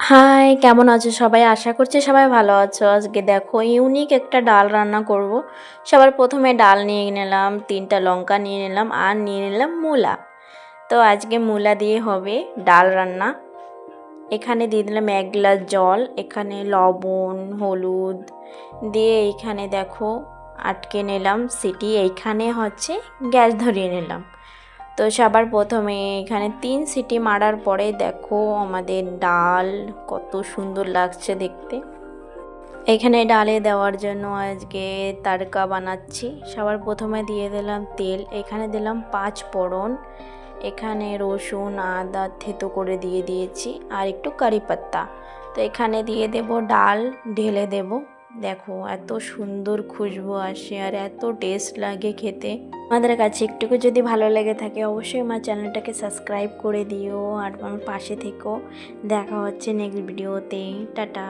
High কেমন আছো সবাই? আশা করছি সবাই ভালো আছো। আজকে দেখো ইউনিক একটা ডাল রান্না করব। সবার প্রথমে ডাল নিয়ে নিলাম, তিনটা লঙ্কা নিয়ে নিলাম আর নিয়ে নিলাম মূলা। তো আজকে মূলা দিয়ে হবে ডাল রান্না। এখানে দিয়ে দিলাম এক গ্লাস জল, এখানে লবণ, হলুদ। দিয়ে এইখানে দেখো, আটকে নিলাম সিটি, এইখানে হচ্ছে গ্যাস ধরিয়ে নিলাম। তো সবার প্রথমে এখানে তিন সিটি মারার পরে দেখো আমাদের ডাল কত সুন্দর লাগছে দেখতে। এখানে ডালে দেওয়ার জন্য আজকে তারকা বানাচ্ছি। সবার প্রথমে দিয়ে দিলাম তেল, এখানে দিলাম পাঁচ ফোড়ন, এখানে রসুন, আদা, থেতো করে দিয়ে দিয়েছি, আর একটু কারি পাত্তা তো এখানে দিয়ে দেব ডাল, ঢেলে দেব। দেখো এত সুন্দর খুশবু আসে আর এত টেস্ট লাগে খেতে। আমাদের কাছে একটুকু যদি ভালো লেগে থাকে অবশ্যই আমার চ্যানেলটাকে সাবস্ক্রাইব করে দিও আর আমার পাশে থেকো। দেখা হচ্ছে নেক্সট ভিডিওতে টাটা।